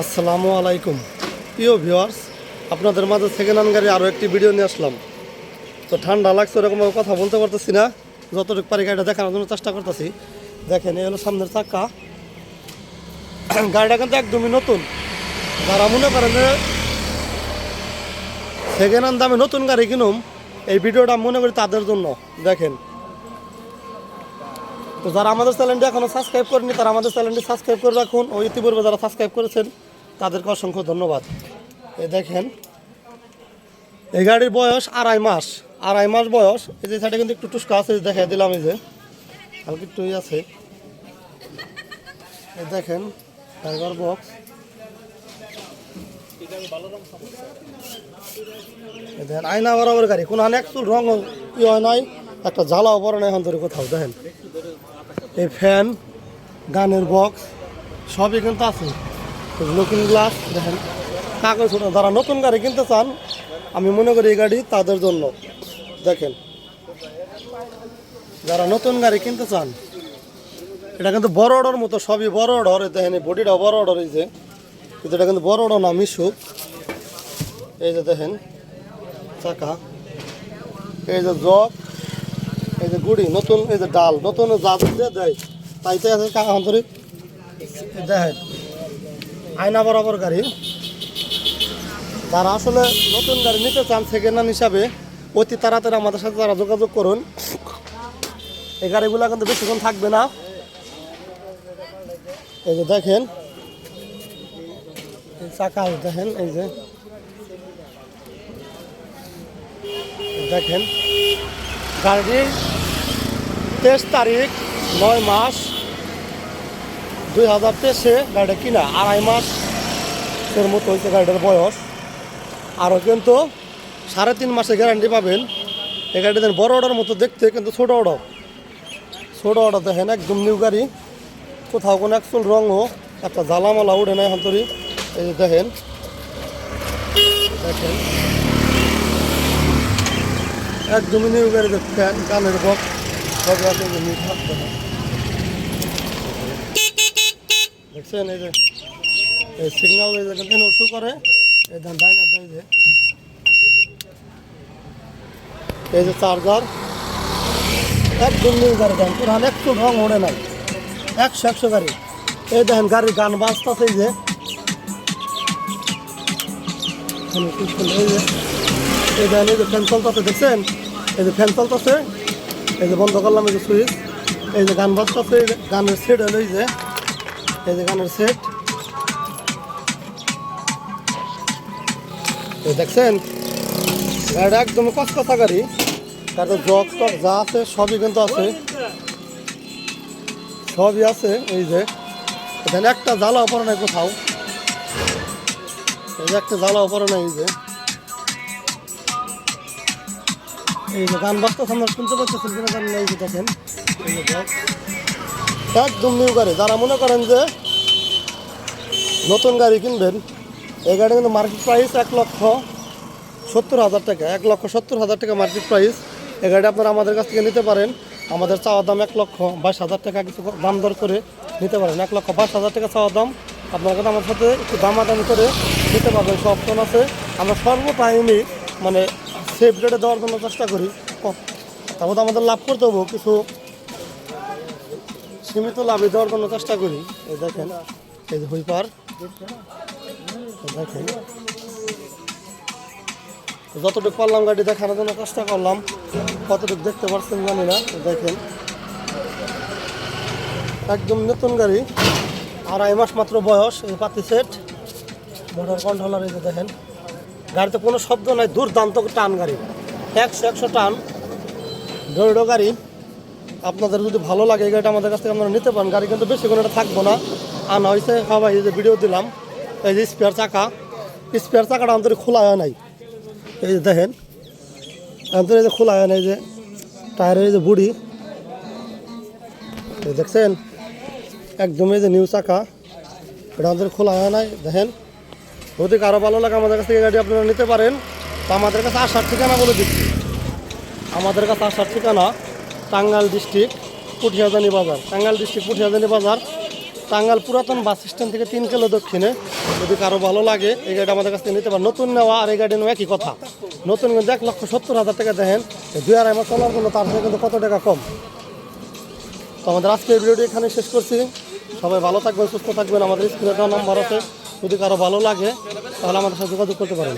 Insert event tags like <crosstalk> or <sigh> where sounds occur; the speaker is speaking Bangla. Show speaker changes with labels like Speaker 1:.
Speaker 1: আসসালামু আলাইকুম। প্রিয় ভিওয়ার্স আপনাদের মাঝে সেকেন্ড হ্যান্ড গাড়ি আরও একটি ভিডিও নিয়ে আসলাম। তো ঠান্ডা লাগছে ওরকমভাবে কথা বলতে পারতেছি না। যতটুকু পারি গাড়িটা দেখানোর জন্য চেষ্টা করতেছি। দেখেন, এই হলো সামনের চাক্কা <clears throat> গাড়িটা কিন্তু একদমই নতুন। যারা মনে করেন যে সেকেন্ড হ্যান্ড দামে নতুন গাড়ি কিনুম, এই ভিডিওটা মনে করি তাদের জন্য। দেখেন তো যারা আমাদের চ্যানেলটি এখনও সাবস্ক্রাইব করেনি তারা আমাদের চ্যানেলটি সাবস্ক্রাইব করে রাখুন। ও ইতিপূর্বে যারা সাবস্ক্রাইব করেছেন, তাদেরকে অসংখ্য ধন্যবাদ। এ দেখেন, এই গাড়ির বয়স আড়াই মাস। আড়াই মাস বয়স। এই যে সাইডে কিন্তু একটু টুসকা আছে দেখাই দিলাম এই যে। হালকা একটু আছে। এই দেখেন ড্রাইভার বক্স দেখেন, আয়না বরাবর গাড়ি। কোনো অনেক চুল রঙ ই হয় নাই। একটা জ্বালাও পরে নাই এখন ধরে কোথাও, দেখেন। এই ফ্যান গানের বক্স সবই কিন্তু আছে। লুকিং গ্লাস দেখেন। কাগজ যারা নতুন গাড়ি কিনতে চান, আমি মনে করি এই গাড়ি তাদের জন্য। দেখেন। যারা নতুন গাড়ি কিনতে চান, এটা কিন্তু বড় অর্ডার মতো, সবই বড় অর্ডার দেখেন, এই বডিটা বড় অর্ডার এই যে। কিন্তু এটা কিন্তু বড় অর্ডার না, মিশুক। এই যে দেখেন, চাকা। এই যে জগ। এই যে গুড়ি, নতুন এই যে ডাল, নতুন দিয়ে দেয়। তাইতে আছে দেখেন, আয়না বরাবর গাড়ি। তারা আসলে নতুন গাড়ি নিতে চান সেকেন্ড হ্যান্ড হিসাবে, অতি তাড়াতাড়ি আমাদের সাথে তারা যোগাযোগ করুন। এই গাড়িগুলো কিন্তু বেশিক্ষণ থাকবে না। এই যে দেখেন। চাকা দেখেন, এই যে। দেখেন। গাড়ির তেইশ তারিখ নয় মাস দুই হাজার তেইশে গাড়িটা কিনা, আড়াই মাস এর মতো হয়েছে গাড়িটার বয়স। আরও কিন্তু সাড়ে তিন মাসে গ্যারান্টি পাবেন। এই গাড়িটা বড় অর্ডার মতো দেখতে, কিন্তু ছোটো অর্ডার ছোটো অর্ডার দেখেন, একদম নিউ গাড়ি। কোথাও কোনো একচুল রঙও একটা জ্বালামালা উঠে নাই হান্তরি এই যে দেখেন। দেখেন। একদমই নিউ গাড়ি ফ্যান কানের বক্স সব নিউ থাকবে না। দেখছেন এই যে, এই সিগন্যাল এই যে শু করে, এই ধান ডাইনারটা এই যে এই যে চার্জার একদম নিউ গাড়ি দেন পুরান একটু রং ওড়ে নাই। একশো একশো গাড়ি। এই দেখেন গাড়ির গান বাজতেছে এই যে। এই যে এই দেখেন এই যে ফ্যান চলতেছে, দেখছেন? এই যে ফ্যান চলতেছে, এই যে বন্ধ করলাম এই যে সুইচ এই যে গান বাজতেছে, এই গানের সেট হলো এই যে এই যে গানের সেট দেখছেন? গাড়িটা একদম কসকসা গাড়ি তার জগ টক যা আছে সবই কিন্তু আছে। সবই আছে এই যে। এখানে একটা জ্বালা পড়ে নাই কোথাও। এই যে একটা জ্বালা পড়ে নাই এই যে। এই গান বাজতেছে, আমরা শুনতে। একদম নিউ গাড়ি। যারা মনে করেন যে নতুন গাড়ি কিনবেন, এই গাড়ি কিন্তু মার্কেট প্রাইস এক লক্ষ সত্তর হাজার টাকা, এক লক্ষ সত্তর হাজার টাকা মার্কেট প্রাইস এই গাড়ি আপনারা আমাদের কাছ থেকে নিতে পারেন। আমাদের চাওয়া দাম এক লক্ষ বাইশ হাজার টাকা, কিছু দাম দর করে নিতে পারেন। এক লক্ষ বাইশ হাজার টাকা চাওয়া দাম। আপনার কাছে আমার সাথে একটু দামাদামি করে নিতে পারবেন। সব অপশন আছে। আমরা সর্ব টাইমই মানে সেফ রেটে দেওয়ার জন্য চেষ্টা করি। তারপর তো আমাদের লাভ করতে হব, কিছু সীমিত লাভে দেওয়ার জন্য চেষ্টা করি। এই দেখেন, এই যে হুইপার। দেখেন। যতটুকু পারলাম গাড়ি দেখানোর জন্য চেষ্টা করলাম, কতটুকু দেখতে পারছেন জানি না দেখেন। একদম নতুন গাড়ি, আড়াই মাস মাত্র বয়স, এই পাতি সেট মোটর কন্ট্রোলার এই দেখেন। গাড়িতে কোনো শব্দ নাই, দুর্দান্ত টান গাড়ি। একশো একশো টান ডোডো গাড়ি। আপনাদের যদি ভালো লাগে এই গাড়িটা আমাদের কাছ থেকে আপনারা নিতে পারেন। গাড়ি কিন্তু বেশি কোনো এটা থাকব না। আনা হয়েছে সবাই এই যে ভিডিও দিলাম, এই যে স্পেয়ার চাকা। স্পেয়ার চাকাটা আমাদের খোলা হয় নাই। এই যে দেখেন আমাদের এই যে খোলা হয় নাই যে টায়ারের যে বুড়ি। দেখছেন, একদম এই যে নিউ চাকা। এটা আমাদের খোলা হয় নাই, দেখেন। যদি কারও ভালো লাগে, আমাদের কাছ থেকে গাড়ি আপনারা নিতে পারেন। তো আমাদের কাছে আসার ঠিকানা বলে দিচ্ছি। আমাদের কাছে আসার ঠিকানা টাঙ্গাল ডিস্ট্রিক্ট পুঠিয়াজানি বাজার। টাঙ্গাল ডিস্ট্রিক্ট পুঠিয়াজানি বাজার টাঙ্গাল পুরাতন বাস স্ট্যান্ড থেকে তিন কিলো দক্ষিণে। যদি কারও ভালো লাগে, এই গাড়িটা আমাদের কাছ থেকে নিতে পারেন। নতুন নেওয়া আর এই গাড়ি নেওয়া একই কথা। নতুন কিন্তু এক লক্ষ সত্তর হাজার টাকা দেখেন। দুই আড়াই মাস চলার জন্য তার থেকে কিন্তু কত টাকা কম? তো আমাদের আজকের ভিডিওটি এখানে শেষ করছি। সবাই ভালো থাকবেন, সুস্থ থাকবেন। আমাদের স্ক্রিনে দেওয়া নাম্বার আছে। যদি কারও ভালো লাগে তাহলে আমাদের সাথে যোগাযোগ করতে পারেন।